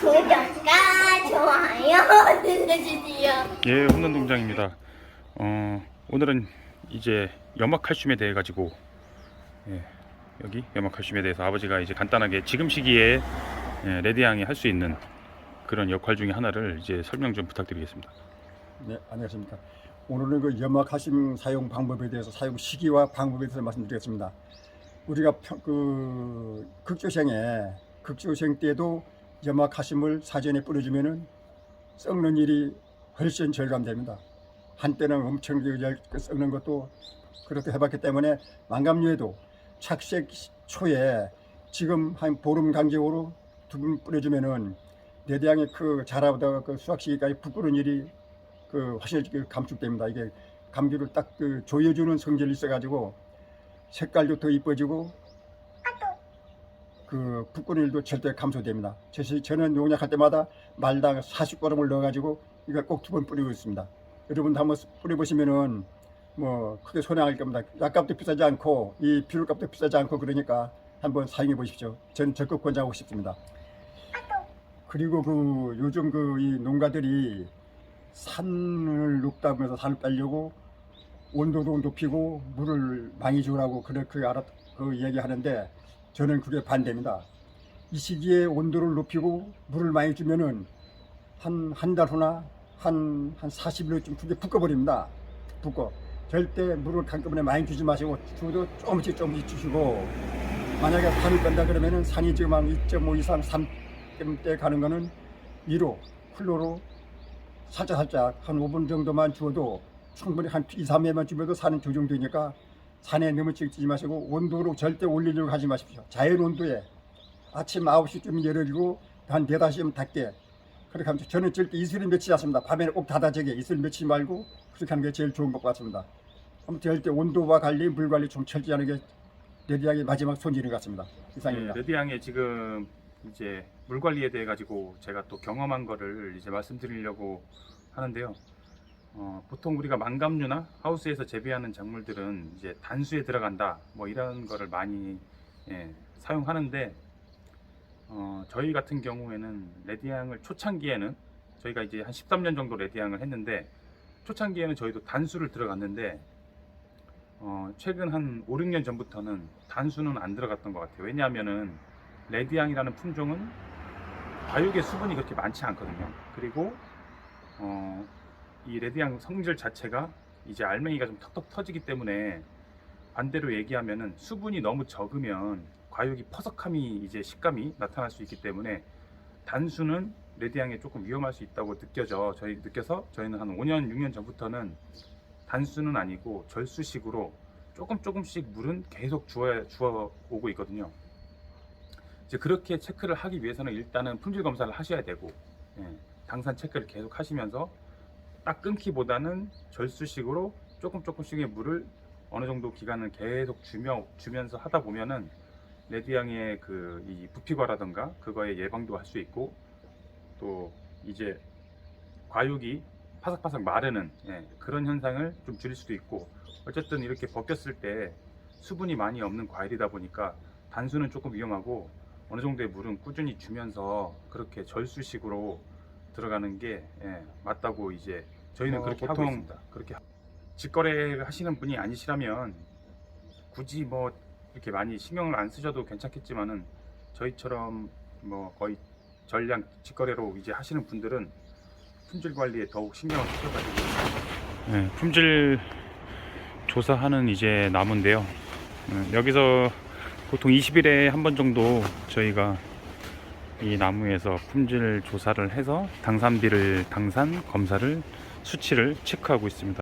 구독과 좋아요 눌러주세요. 예, 홈런 동장입니다. 어, 오늘은 이제 염화칼슘에 대해 가지고 예, 여기 염화칼슘에 대해서 아버지가 이제 간단하게 지금 시기에 예, 레드양이 할 수 있는 그런 역할 중에 하나를 이제 설명 좀 부탁드리겠습니다. 네, 안녕하십니까. 오늘은 그 염화칼슘 사용 방법에 대해서 사용 시기와 방법에 대해서 말씀드리겠습니다. 우리가 평- 그 극조생에 극조생 때도 염화칼슘을 사전에 뿌려주면은 썩는 일이 훨씬 절감됩니다. 한때는 엄청 썩는 것도 그렇게 해봤기 때문에 망감류에도 착색 초에 지금 한 보름 간격으로 두번 뿌려주면은 내대양의 그 자라다가 그 수확 시기까지 부끄러운 일이 그 훨씬 그 감축됩니다. 이게 감귤을 딱그 조여주는 성질이 있어가지고 색깔도 더 이뻐지고 그 일도 절대 감소됩니다. 저- 저는 용약할 때마다 말당 40g을 넣어가지고 이걸 꼭두 번 뿌리고 있습니다. 여러분도 한번 뿌려보시면은 뭐 크게 손해 안 할 겁니다. 약값도 비싸지 않고 이 비료값도 비싸지 않고 그러니까 한번 사용해 보십시오. 저는 적극 권장하고 싶습니다. 그리고 그 요즘 그 이 농가들이 산을 높다 보면서 산을 빼려고 온도도 높이고 물을 많이 주라고 그렇게 알아 그 얘기하는데 저는 그게 반대입니다. 이 시기에 온도를 높이고 물을 많이 주면은 한 한 달 후나 한 한 40일쯤 그게 붙어버립니다. 붙고 절대 물을 한꺼번에 많이 주지 마시고 주도 조금씩 조금씩 주시고 만약에 산을 뺀다 그러면은 산이 지금 한 2.5 이상 3대 가는 거는 위로 플로로 살짝 살짝 한 5분 정도만 주어도 충분히 한 2, 3회만 주면도 산은 조정되니까 산에 너무 찍지 마시고 온도로 절대 올리려고 하지 마십시오. 자연 온도에 아침 9시쯤 열어주고 한 4, 5시면 닫게 그렇게 하면 저는 절대 이슬을 맺지 않습니다. 밤에는 꼭 닫아지게 이슬 맺지 말고 그렇게 하는 게 제일 좋은 것 같습니다. 아무튼 절대 온도와 관리, 물 관리 좀 철저히 하는 게 레디하게 마지막 손질인 것 같습니다. 이상입니다. 네, 레드양의 지금 이제 물 관리에 대해 가지고 제가 또 경험한 거를 이제 말씀드리려고 하는데요. 어, 보통 우리가 망감류나 하우스에서 재배하는 작물들은 이제 단수에 들어간다 뭐 이런 거를 많이 예, 사용하는데 어, 저희 같은 경우에는 레드양을 초창기에는 저희가 이제 한 13년 정도 레드양을 했는데 초창기에는 저희도 단수를 들어갔는데 어, 최근 한 5, 6년 전부터는 단수는 안 들어갔던 것 같아요. 왜냐하면은 레드양이라는 품종은 과육의 수분이 그렇게 많지 않거든요. 그리고 어, 이 레드양 성질 자체가 이제 알맹이가 좀 턱턱 터지기 때문에 반대로 얘기하면은 수분이 너무 적으면 과육이 퍼석함이 이제 식감이 나타날 수 있기 때문에 단수는 레드양에 조금 위험할 수 있다고 느껴져 저희 느껴서 저희는 한 5년 6년 전부터는 단수는 아니고 절수식으로 조금 조금씩 물은 계속 주어 주어 오고 있거든요. 이제 그렇게 체크를 하기 위해서는 일단은 품질 검사를 하셔야 되고 예, 당산 체크를 계속 하시면서 딱 끊기보다는 절수식으로 조금 조금씩의 물을 어느 정도 기간을 계속 주며 주면서 하다 보면은 레드양의 그 이 부피과라든가 그거의 예방도 할 수 있고 또 이제 과육이 파삭파삭 마르는 예, 그런 현상을 좀 줄일 수도 있고 어쨌든 이렇게 벗겼을 때 수분이 많이 없는 과일이다 보니까 단수는 조금 위험하고 어느 정도의 물은 꾸준히 주면서 그렇게 절수식으로 들어가는 게 예, 맞다고 이제 저희는 어, 그렇게 보통- 하고 있습니다. 그렇게 하- 직거래 하시는 분이 아니시라면 굳이 뭐 이렇게 많이 신경을 안 쓰셔도 괜찮겠지만은 저희처럼 뭐 거의 전량 직거래로 이제 하시는 분들은 품질 관리에 더욱 신경을 쓰셔가지고 네, 품질 조사하는 이제 나무인데요. 음, 여기서 보통 20일에 한 번 정도 저희가 이 나무에서 품질 조사를 해서 당산비를 당산 검사를 수치를 체크하고 있습니다.